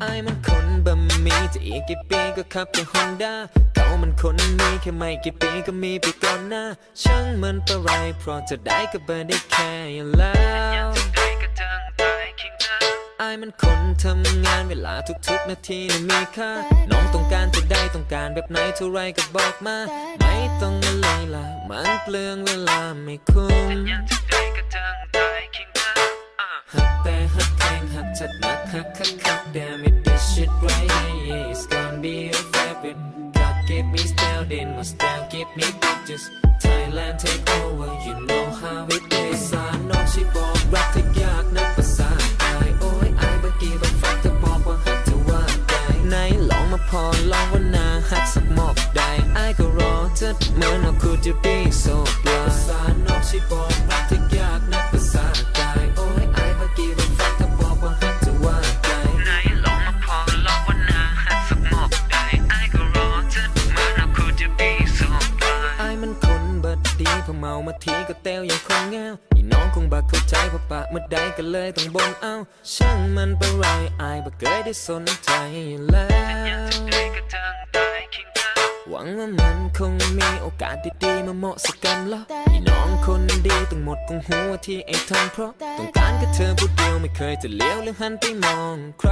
ไอ้มันคนบะหมี่จะอีกกี่ปีก็ขับแต่ฮอนด้าเขามันคนมีแค่ไม่กี่ปีก็มีไปก่อนหน้า ช่างมันปะไรเพราะจะได้ก็เบอร์ได้แค่อยู่แล้วไอ้มันคนทำงานเวลาทุกๆนาทีน่ะมีค่า น้องต้องการจะได้ต้องการแบบไหนเท่าไรก็บอกมา ไม่ต้องมาเลยล่ะมันเปลืองเวลาไม่คุ้ม กแข่งหักจัดหนักหักคักคัก damn it this shit right here yeah, it's gonna be a favorite God give me style then my style give me bitches Thailand take over you know how it is สารน้องชิบอกรักที่ยากนักภาษาไทยโอ้ยไอ้บักกี้บักฟักจะบอกว่าหักจะว่าได้ไหนลองมาพอลองว่านาหักสักหมอกได้ไอ้ก็รอจะเหมือนเราคูจะ be so blind ภาษาน้องชิบอก มาทีก็เต้วยังคงเงาอีน้องคงบักเข้าใจเพราะปะเมื่อใดก็เลยต้องบ่นเอาช่างมันไปไรไอ้บักเกยได้สนใจแล้วหวังว่ามันคงมีโอกาสดีๆมาเหมาะสักกันละอีน้องคนดีต้องหมดคงหัวที่ไอ้ทำเพราะต้องการกับเธอผู้เดียวไม่เคยจะเลี้ยวหรือหันไปมองใคร